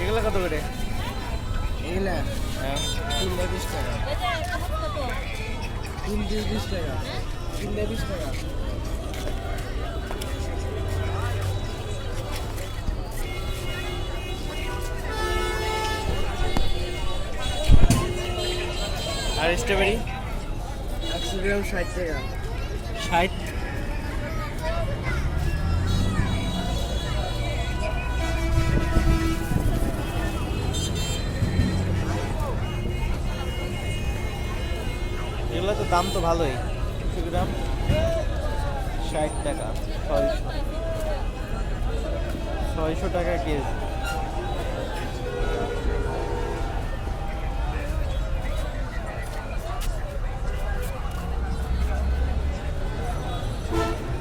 এগুলো কত করে? এগুলা? হ্যাঁ। তিনটা বিশ টাকা। তিনটে বিশ টাকা। তিনটা বিশ টাকা। আর স্ট্রবেরি একশো গ্রাম ষাট টাকা। ষাট? এগুলো তো দাম তো ভালোই। একশো গ্রাম ষাট টাকা ছয়শো। ছয়শো টাকা কেজি।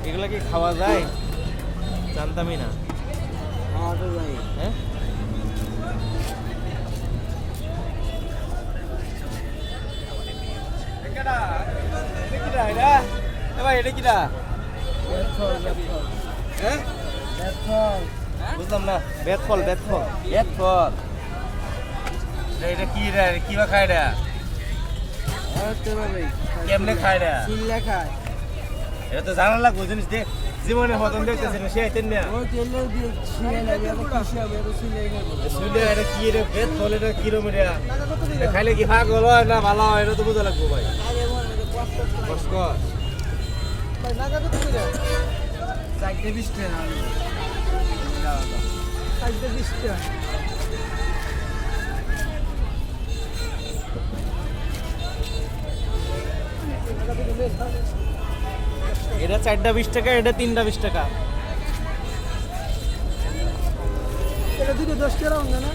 এগুলো কি খাওয়া যায়? জানতামই না। হ্যাঁ? এটা বেতফল বেতফল। বেতফল। কি রে? কি বা খায় রে? কেমনে খায় রে? চিল্লা খায়। এটা তো জানা লাগবে জিনিস দেখ জীবনে হতন দেখতেছি না সে আইতেন না। শুনলে এটা কি রে বেত ফল এটা কি রে? খাইলে কি ভাগ হলো না ভালো হয় এটা তো বোঝা লাগবে ভাই। কষ্ট চারটে বিশ টাকা। চারটে বিশ টাকা। এটা চারটা বিশ টাকা এটা তিনটা বিশ টাকা এটা না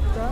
একটা